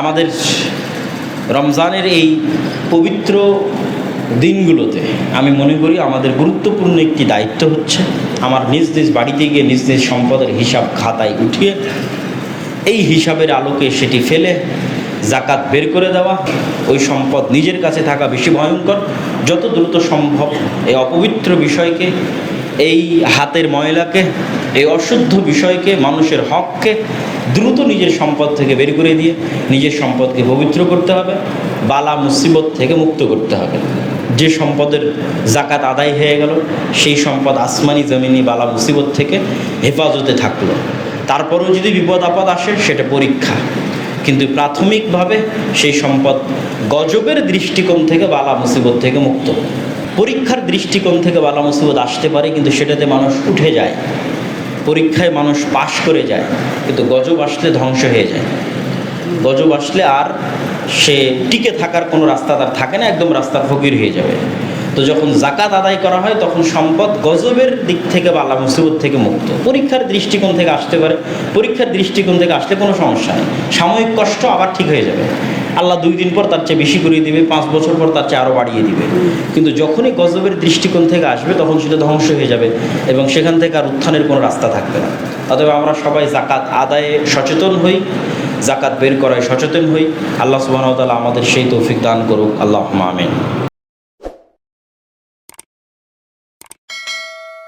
আমাদের রমজানের এই পবিত্র দিনগুলোতে আমি মনে করি আমাদের গুরুত্বপূর্ণ একটি দায়িত্ব হচ্ছে আমার নিজ নিজ বাড়িতে গিয়ে নিজ নিজ সম্পদের হিসাব খাতায় উঠিয়ে এই হিসাবের আলোকে সেটি ফেলে জাকাত বের করে দেওয়া, ওই সম্পদ নিজের কাছে থাকা বেশি ভয়ঙ্কর। যত দ্রুত সম্ভব এই অপবিত্র বিষয়কে, এই হাতের ময়লাকে, এই অশুদ্ধ বিষয়কে, মানুষের হককে দ্রুত নিজের সম্পদ থেকে বের করে দিয়ে নিজের সম্পদকে পবিত্র করতে হবে, বালা মুসিবত থেকে মুক্ত করতে হবে। যে সম্পদের জাকাত আদায় হয়ে গেল, সেই সম্পদ আসমানি জমিনি বালা মুসিবত থেকে হেফাজতে থাকল। তারপরেও যদি বিপদ আপদ আসে, সেটা পরীক্ষা। কিন্তু প্রাথমিকভাবে সেই সম্পদ গজবের দৃষ্টিকোণ থেকে বালা মুসিবত থেকে মুক্ত। পরীক্ষার দৃষ্টিকোণ থেকে বালা মুসিবত আসতে পারে, কিন্তু সেটাতে মানুষ উঠে যায়। পরীক্ষায় মানুষ পাশ করে যায়, কিন্তু গজব আসলে ধ্বংস হয়ে যায়। গজব আসলে আর সে টিকে থাকার কোনো রাস্তা তার থাকে না, একদম রাস্তার ফকির হয়ে যাবে। তো যখন জাকাত আদায় করা হয়, তখন সম্পদ গজবের দিক থেকে বালা মুসিবত থেকে মুক্ত। পরীক্ষার দৃষ্টিকোণ থেকে আসতে পারে, পরীক্ষার দৃষ্টিকোণ থেকে আসলে কোনো সমস্যা নেই। সাময়িক কষ্ট আবার ঠিক হয়ে যাবে। আল্লাহ দুই দিন পর তার চেয়ে বেশি করে দিবে, পাঁচ বছর পর তার চেয়ে আরও বাড়িয়ে দিবে। কিন্তু যখনই গজবের দৃষ্টিকোণ থেকে আসবে, তখন সেটা ধ্বংস হয়ে যাবে এবং সেখান থেকে আর উত্থানের কোনো রাস্তা থাকবে না। অতএব আমরা সবাই জাকাত আদায়ে সচেতন হই জাকাত বের করায় সচেতন হই। আল্লাহ সুবাহতালা আমাদের সেই তৌফিক দান করুক। আল্লাহ আমিন।